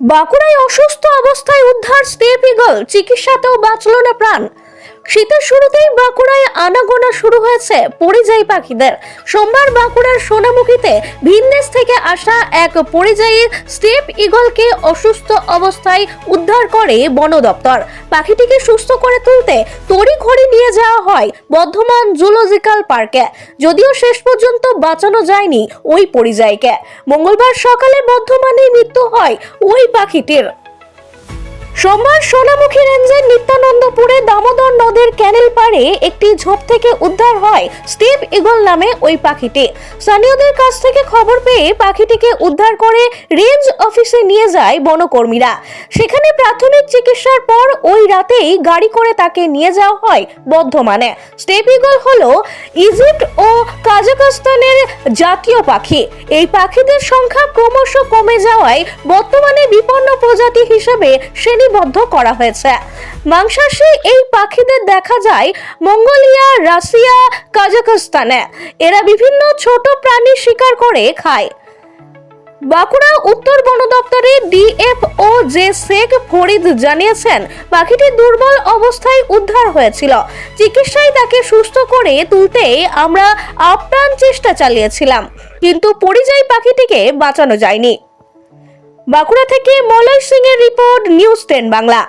বাঁকুড়ায় অসুস্থ অবস্থায় উদ্ধার স্টেপ ইগল চিকিৎসাতেও বাঁচল না প্রাণ। শীতের শুরুতেই বাঁকুড়ায় আনাগোনা শুরু হয়েছে পরিযায়ী পাখিদের। সোমবার বাঁকুড়ার সোনামুখীতে ভিনদেশ থেকে আসা এক পরিযায়ী স্টেপ ইগলকে অসুস্থ অবস্থায় উদ্ধার করে বন দপ্তর। পাখিটিকে সুস্থ করে তুলতে তড়িঘড়ি নিয়ে যাওয়া হয় বর্ধমান জুলজিক্যাল পার্কে। যদিও শেষ পর্যন্ত বাঁচানো যায়নি ওই পরিযায়ীকে। মঙ্গলবার সকালে বর্ধমানে মৃত্যু হয় ওই পাখিটির। সোমবার সোনামুখী রেঞ্জের নদীর পাড়ে একটি ঝোপ থেকে উদ্ধার হয় স্টিভ ইগল নামে ওই পাখিটি। স্থানীয়দের কাছ থেকে খবর পেয়ে পাখিটিকে উদ্ধার করে রেঞ্জ অফিসে নিয়ে যায় বনকর্মীরা। সেখানে প্রাথমিক চিকিৎসার পর ওই রাতেই গাড়ি করে তাকে নিয়ে যাওয়া হয় বর্ধমানে। স্টেপ ইগল হলো ইজিপ্ট ও কাজাকস্তানের জাতীয় পাখি। এই পাখিদের সংখ্যা ক্রমশ কমে যাওয়ায় বর্তমানে বিপন্ন প্রজাতি হিসেবে শ্রেণীবদ্ধ করা হয়েছে। মাংসাশী এই পাখিদের দেখা যায় মঙ্গোলিয়া, রাশিয়া কাজাকস্তানে এরা বিভিন্ন ছোট প্রাণী শিকার করে খায়। বাঁকুড়া উত্তর বন দপ্তরের ডিএফও জে শেখ ফরিদ জানিয়েছেন, পাখিটি দুর্বল অবস্থায় উদ্ধার হয়েছিল। চিকিৎসায় তাকে সুস্থ করে তুলতে আমরা আপ্রাণ চেষ্টা চালিয়েছিলাম, কিন্তু পরিযায়ী পাখিটিকে বাঁচানো যায়নি। বাঁকুড়া থেকে মলয় সিং এর রিপোর্ট নিউজ টেন বাংলা।